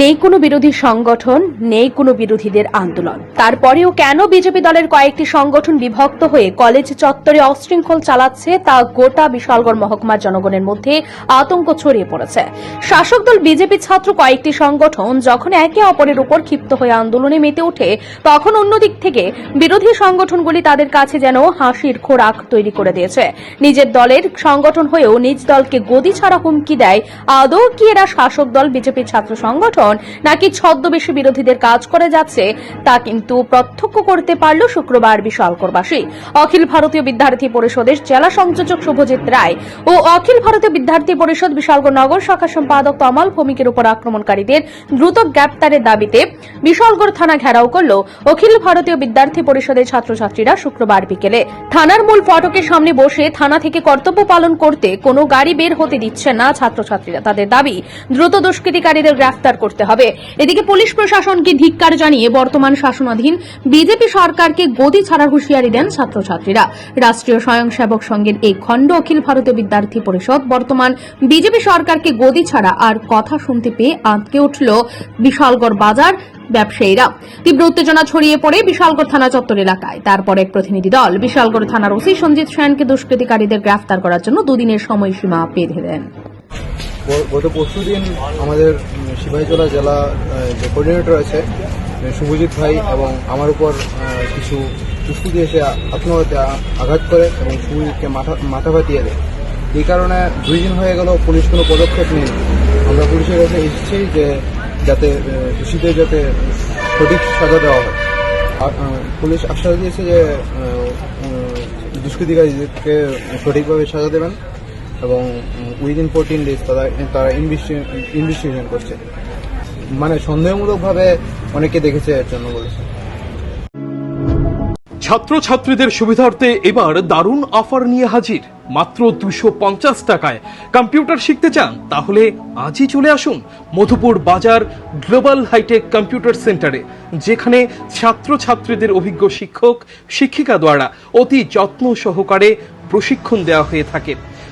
নেই কোনো বিরোধী সংগঠন, নেই কোনো বিরোধীদের আন্দোলন। তারপরেও কেন বিজেপি দলের কয়েকটি সংগঠন বিভক্ত হয়ে কলেজ চত্বরে অশৃঙ্খল চালাচ্ছে, তা গোটা বিশালগড় মহকুমার জনগণের মধ্যে আতঙ্ক ছড়িয়ে পড়েছে। শাসক দল বিজেপি ছাত্র কয়েকটি সংগঠন যখন একে অপরের উপর ক্ষিপ্ত হয়ে আন্দোলনে মেতে ওঠে, তখন অন্যদিক থেকে বিরোধী সংগঠনগুলি তাদের কাছে যেন হাসির খোরাক তৈরি করে দিয়েছে। নিজের দলের সংগঠন হয়েও নিজ দলকে গদি ছাড়া হুমকি দেয় আদৌ কি এরা শাসক দল বিজেপি ছাত্র সংগঠন নাকি ছদ্মবেশী বিরোধীদের কাজ করে যাচ্ছে, তা কিন্তু প্রত্যক্ষ করতে পারল শুক্রবার বিশালকরবাসী। অখিল ভারতীয় বিদ্যার্থী পরিষদের জেলা সংযোজক শুভজিৎ রায় ও অখিল ভারতীয় বিদ্যার্থী পরিষদ বিশালগড় নগর শাখা সম্পাদক তমাল ভৌমিকের উপর আক্রমণকারীদের দ্রুত গ্রেপ্তারের দাবিতে বিশালগড় থানা ঘেরাও করল অখিল ভারতীয় বিদ্যার্থী পরিষদের ছাত্রছাত্রীরা শুক্রবার বিকেলে। থানার মূল ফটকের সামনে বসে থানা থেকে কর্তব্য পালন করতে কোনো গাড়ি বের হতে দিচ্ছে না ছাত্রছাত্রীরা। তাদের দাবি, দ্রুত দুষ্কৃতিকারীদের গ্রেফতার করতে হবে। এদিকে পুলিশ প্রশাসনকে ধিক্কার জানিয়ে বর্তমান শাসনাধীন বিজেপি সরকারকে গদি ছাড়ার হুঁশিয়ারি দেন ছাত্রছাত্রীরা। রাষ্ট্রীয় স্বয়ংসেবক সংঘের এই খণ্ড অখিল ভারতীয় বিদ্যার্থী পরিষদ বর্তমান বিজেপি সরকারকে গদি ছাড়া আর কথা শুনতে পেয়ে আঁতকে উঠল বিশালগড় বাজার ব্যবসায়ীরা। তীব্র উত্তেজনা ছড়িয়ে পড়ে বিশালগড় থানা চত্বর এলাকায়। তারপর এক প্রতিনিধি দল বিশালগড় থানার ওসি সঞ্জিত সেনকে দুষ্কৃতিকারীদের গ্রেফতার করার জন্য দুদিনের সময়সীমা বেঁধে দেন। গত পরশু দিন আমাদের সিপাহীজলা জেলা যে কোঅর্ডিনেটর আছে শুভজিৎ ভাই এবং আমার উপর কিছু দুষ্কৃতি এসে আত্মহত্যা আঘাত করে এবং শুভজিৎকে মাথা মাথা ফাটিয়ে দেয়। এই কারণে দুই দিন হয়ে গেল, পুলিশ কোনো পদক্ষেপ নেই আমরা পুলিশের কাছে এসেছি যে যাতে দোষীদের যাতে সঠিক সাজা দেওয়া হয়। পুলিশ আশ্বাস দিয়েছে যে দুষ্কৃতিকারীদেরকে সঠিকভাবে সাজা দেবেন। এবং উইদিন ফোরটিন ডেজ তারা তারা ইনভেস্টিগেশন করছে। মানে সন্দেহমূলকভাবে অনেকে দেখেছে এর জন্য বলেছে। ছাত্রছাত্রীদের সুবিধার্থে এবার দারুণ অফার নিয়ে হাজির। মাত্র দুশো পঞ্চাশ টাকায়। কম্পিউটার শিখতে চান? তাহলে আজই চলে আসুন মধুপুর বাজার গ্লোবাল হাইটেক কম্পিউটার সেন্টারে, যেখানে ছাত্রছাত্রীদের অভিজ্ঞ শিক্ষক, শিক্ষিকা দ্বারা অতি যত্ন সহকারে প্রশিক্ষণ দেওয়া হয়ে থাকে।